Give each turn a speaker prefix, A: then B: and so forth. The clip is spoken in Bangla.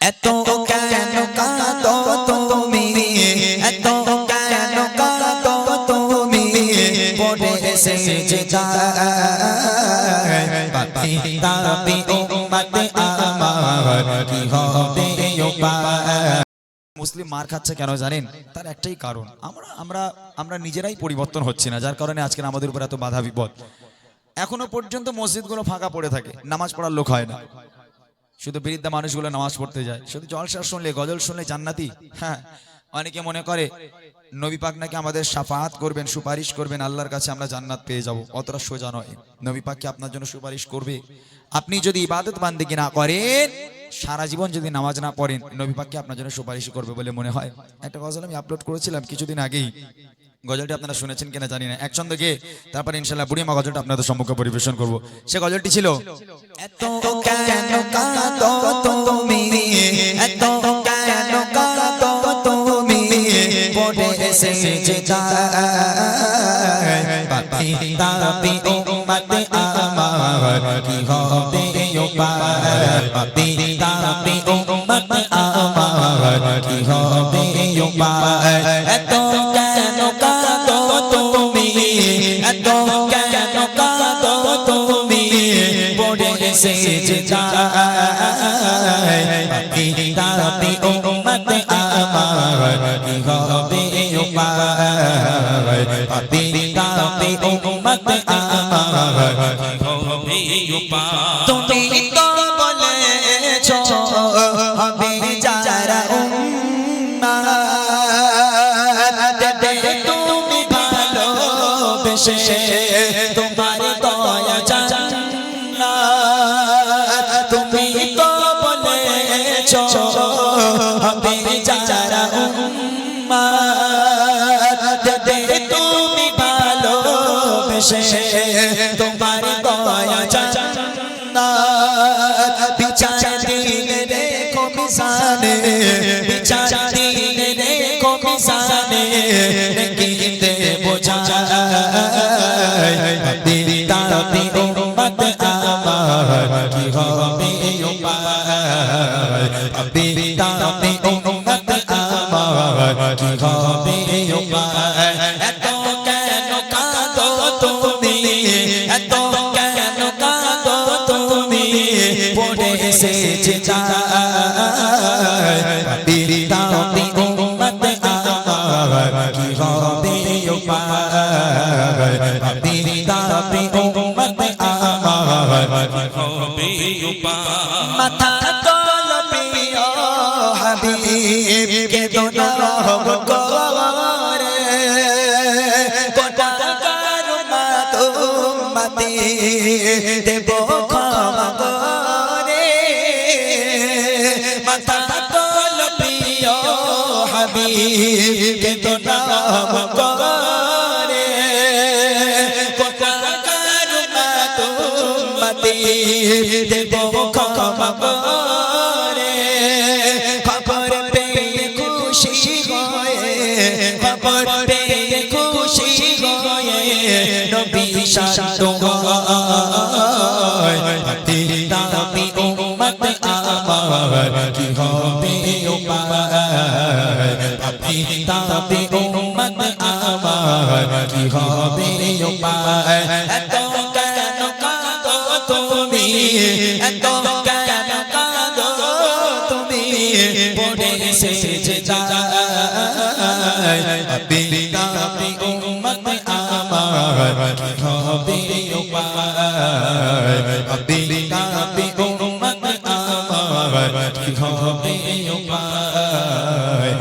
A: এত কেন তুমি? এত কেন তুমি? মুসলিম মার খাচ্ছে কেন জানেন? তার একটাই কারণ, আমরা আমরা আমরা নিজেরাই পরিবর্তন হচ্ছে না, যার কারণে আজকে আমাদের উপর এত বাধা বিপদ। এখনও পর্যন্ত মসজিদগুলো ফাঁকা পড়ে থাকে, নামাজ পড়ার লোক হয় না। শুধু বৃদ্ধা মানুষগুলো নামাজ পড়তে যায়। শুধু জলসা শুনলে, গজল শুনলে জান্নাতি? হ্যাঁ। অনেকে মনে করে, নবী পাক নাকি আমাদের সাফাত করবেন, সুপারিশ করবেন, আল্লাহর কাছে আমরা জান্নাত পেয়ে যাব। অতটা সোজা নয়। নবী পাক আপনার জন্য সুপারিশ করবে? আপনি যদি ইবাদত বান্দিগি না করেন, সারা জীবন যদি নামাজ না পড়েন, নবী পাক কি আপনার জন্য সুপারিশ করবে বলে মনে হয়? একটা গজল আমি আপলোড করেছিলাম কিছুদিন আগেই। গজলটি আপনারা শুনেছেন কিনা জানি না। এক ছন্দ গিয়ে তারপর ইনশাল্লাহ বুড়িমা গজলটা আপনাদের সম্মুখে পরিবেশন করব। সে গজলটি ছিল আমার, কি হবে পাপি আমার, কি হবে হবে উপায় পাপি তাপি উম্মতে আমার হবে উপায় তুমি তো বলেছ হবে যারা উম্মাহ দেবে তুমি ভালোবেসে তোমার দয়া জান্নাত তুমি তো বলেছ ভালোবেসে তোমার দয়া জান্নাত। বিচার রেখো মিশানে বিচার দিদি তাতি আমার। কি হবে উপায়? উপায়? হবে উপায় দিদি উম্মত আমার হবে মাথা তোল হাবিব কে দোনাহ করে কোটা করুণা তোমাতে দেব ক্ষমা করে মাথা হাবিব কে দোনাহ করে কোটা করুণা তোমাতে দেব খুশি হয়ে খুশি হয়ে নবী শান্ত আপনি উম্মত আমার কি হবে উপায়? এত কেন কাঁদো তুমি? এত কেন কাঁদো তুমি? পড়ে এসেছে আপনি দামি উম্মত আমার কি হবে উপায়? আপনি দামি উম্মত আমার কি হবে উপায়?